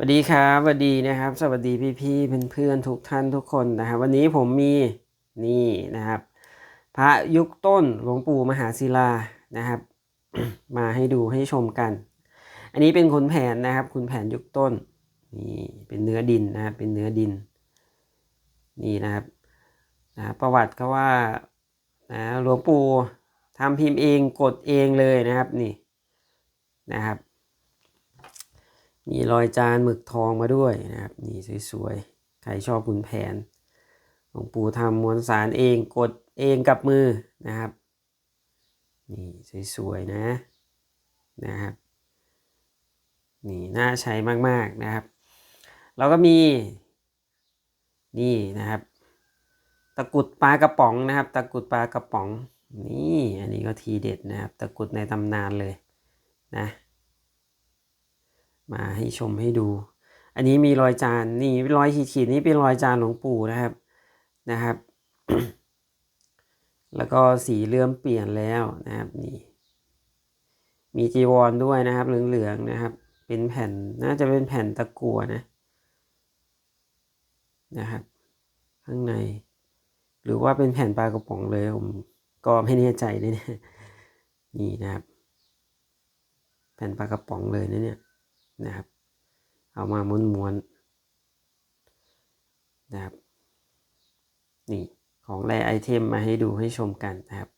สวัสดีครับสวัสดีนะครับ สวัสดีพี่ๆเพื่อนๆทุกท่านทุกคนนะครับวันนี้ผมมีนี่นะครับ พระยุคต้นหลวงปู่มหาศิลานะครับ มาให้ดูให้ชมกัน อันนี้เป็นขุนแผนนะครับขุนแผนยุคต้นนี่เป็นเนื้อดินนะครับเป็นเนื้อดินนี่นะครับนะประวัติเขาว่านะหลวงปู่ทำพิมพ์เองกดเองเลยนะครับนี่นะครับ มีรอยจานหมึกทองมาด้วยนะครับนี่สวยๆ ใครชอบขุนแผนหลวงปู่ทำมวลสารเองกดเองกับมือนะครับ นี่สวยๆนะนะครับนี่น่าใช้มากๆนะครับ เราก็มีนี่นะครับ ตะกรุดปลากระป๋องนะครับ ตะกรุดปลากระป๋องนี่อันนี้ก็ทีเด็ดนะครับ ตะกรุดในตำนานเลยนะ มาให้ชมให้ดู อันนี้มีรอยจานนี่รอยขีดๆนี่เป็นรอยจานหลวงปู่นะครับนะครับ แล้วก็สีเริ่มเปลี่ยนแล้วนะครับนี่มีจีวรด้วยนะครับเหลืองๆนะครับ เป็นแผ่นน่าจะเป็นแผ่นตะกั่วนะนะครับ ข้างใน หรือว่าเป็นแผ่นปลากระป๋องเลยผมก็ไม่แน่ใจเลยเนี่ยนี่นะครับ แผ่นปลากระป๋องเลยนะเนี่ย นะครับ เอามาม้วนๆนะครับ นี่ของแรไอเทมมาให้ดูให้ชมกันนะครับ